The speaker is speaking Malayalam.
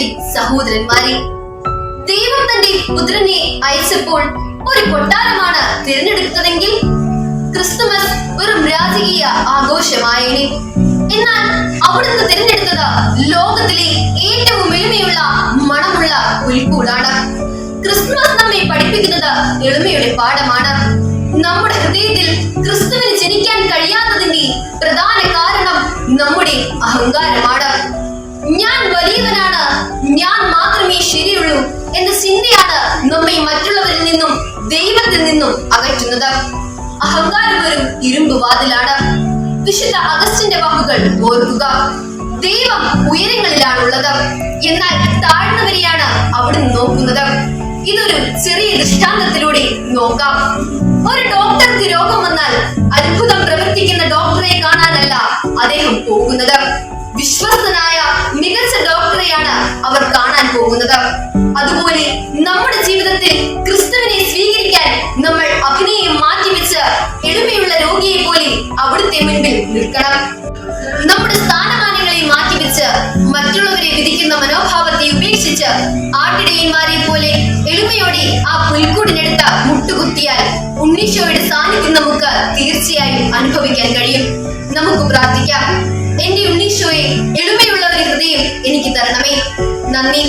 സഹോദരി സഹോദരന്മാരെ ദൈവം തന്റെ പുത്രനെ അയച്ചപ്പോൾ ഒരു കൊട്ടാരമാണ് തിരഞ്ഞെടുത്തതെങ്കിൽ ക്രിസ്തുമസ് ഒരു രാജകീയ ആഘോഷമായേനെ. എന്നാൽ അവിടുന്ന് തിരഞ്ഞെടുത്തത് ലോകത്തിലെ ഏറ്റവും എളിമയുള്ള മണമുള്ള പുൽക്കൂടാണ് ക്രിസ്മസ് നമ്മെ പഠിപ്പിക്കുന്നത് എളിമയുടെ പാഠമാണ്. നമ്മുടെ ഹൃദയത്തിൽ ക്രിസ്തുവിന് ജനിക്കാൻ കഴിയാത്തതിന്റെ പ്രധാന കാരണം നമ്മുടെ വലിയവനാണ് ഞാൻ മാത്രമേ ശരിയുള്ളൂ എന്ന ചിന്തയാണ് നമ്മെ മറ്റുള്ളവരിൽ നിന്നും ദൈവത്തിൽ നിന്നും അകറ്റുന്നത്. അഹങ്കാരം ഒരു ഇരുമ്പ് വാതിലാണ്. വിശുദ്ധ അഗസ്റ്റിന്റെ വാക്കുകൾ ഓർക്കുക. ദൈവം ഉയരങ്ങളിലാണുള്ളത്. എന്നാൽ താഴ്ന്നവരെയാണ് അവിടെ നോക്കുന്നത്. ഇതൊരു ചെറിയ ദൃഷ്ടാന്തത്തിലൂടെ നോക്കാം. ഒരു ഡോക്ടർക്ക് രോഗം വന്നാൽ അത്ഭുതം പ്രവർത്തിക്കുന്ന ഡോക്ടറെ കാണാനല്ല അദ്ദേഹം പോകുന്നത്. വിശ്വസ്തനായ അതുപോലെ നമ്മുടെ ജീവിതത്തിൽ ക്രിസ്തുവിനെ സ്വീകരിക്കാൻ നമ്മൾ അഭിനയം മാറ്റിവെച്ച് എളിമയുള്ള രോഗിയെ പോലെ അവിടുത്തെ മുൻപിൽ നിൽക്കണം. നമ്മുടെ സ്ഥാനമാനങ്ങളെ മാറ്റിവെച്ച് മറ്റുള്ളവരെ വിധിക്കുന്ന മനോഭാവത്തെ ഉപേക്ഷിച്ച് ആട്ടിടയന്മാരെ പോലെ എളിമയോടെ ആ പുൽക്കൂടിനെടുത്ത മുട്ടുകുത്തിയാൽ ഉണ്ണീശോയുടെ സാന്നിധ്യം നമുക്ക് തീർച്ചയായും അനുഭവിക്കാൻ കഴിയും. നമുക്ക് പ്രാർത്ഥിക്കാം. എന്റെ ഉണ്ണീശോയെ എളിമയുള്ള ഒരു ഹൃദയം എനിക്ക് തരണമേ. നന്ദി.